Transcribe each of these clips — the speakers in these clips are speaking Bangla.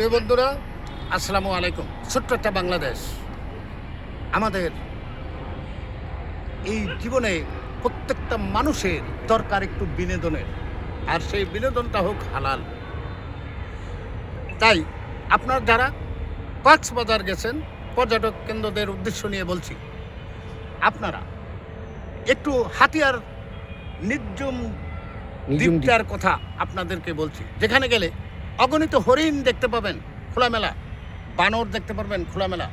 প্রিয় বন্ধুরা আসসালামু আলাইকুম। ছোট্ট একটা বাংলাদেশ। আমাদের এই জীবনে প্রত্যেকটা মানুষের দরকার একটু বিনোদনের। আর সেই বিনোদনটা হোক হালাল। তাই আপনার যারা কক্সবাজার গেছেন পর্যটক কেন্দ্রদের উদ্দেশ্য নিয়ে বলছি আপনারা একটু হাতিয়ার নির্জম দ্বীপটার কথা আপনাদেরকে বলছি। যেখানে গেলে অগণিত হরিণ দেখতে পাবেন, খোলামেলা। বানর দেখতে পারবেন, খোলামেলা।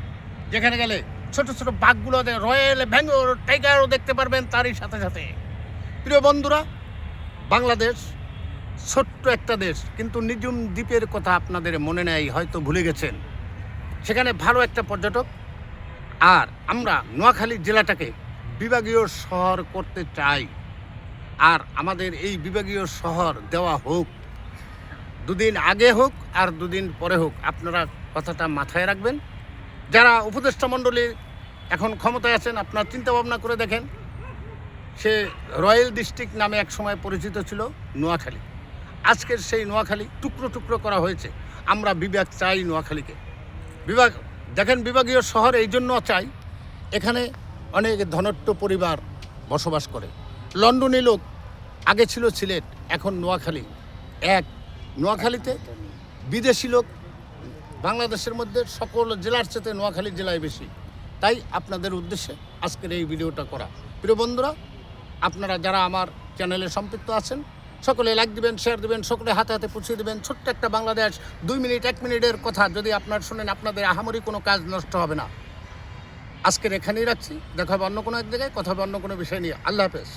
যেখানে গেলে ছোট ছোট বাঘগুলো রয়্যাল বেঙ্গল টাইগারও দেখতে পারবেন তারই সাথে সাথে। প্রিয় বন্ধুরা, বাংলাদেশ ছোট্ট একটা দেশ, কিন্তু নিজুম দ্বীপের কথা আপনাদের মনে নেই, হয়তো ভুলে গেছেন। সেখানে ভালো একটা পর্যটক। আর আমরা নোয়াখালী জেলাটাকে বিভাগীয় শহর করতে চাই। আর আমাদের এই বিভাগীয় শহর দেওয়া হোক দুদিন আগে হোক আর দুদিন পরে হোক আপনারা কথাটা মাথায় রাখবেন। যারা উপদেষ্টা মণ্ডলী এখন ক্ষমতায় আছেন, আপনারা চিন্তা ভাবনা করে দেখেন, সে রয়্যাল ডিস্ট্রিক্ট নামে এক সময় পরিচিত ছিল নোয়াখালী। আজকের সেই নোয়াখালী টুকরো টুকরো করা হয়েছে। আমরা বিভাগ চাই নোয়াখালীকে। বিভাগ, দেখেন বিভাগীয় শহর এই জন্য চাই, এখানে অনেক ধনট্য পরিবার বসবাস করে। লন্ডনী লোক, আগে ছিল সিলেট, এখন নোয়াখালী। এক নোয়াখালীতে বিদেশি লোক বাংলাদেশের মধ্যে সকল জেলার সাথে নোয়াখালী জেলায় বেশি। তাই আপনাদের উদ্দেশ্যে আজকের এই ভিডিওটা করা। প্রিয় বন্ধুরা, আপনারা যারা আমার চ্যানেলে সম্পৃক্ত আছেন, সকলে লাইক দিবেন শেয়ার দিবেন, সকলে হাতে হাতে পুছিয়ে দিবেন। ছোট্ট একটা বাংলাদেশ, দুই মিনিট, এক মিনিটের কথা যদি আপনার শোনেন, আপনাদের আহামরি কোনো কাজ নষ্ট হবে না। আজকের এখানেই রাখছি। দেখা হবে অন্য কোনো এক জায়গায়, কথা হবে অন্য কোনো বিষয় নিয়ে। আল্লাহ হাফেজ।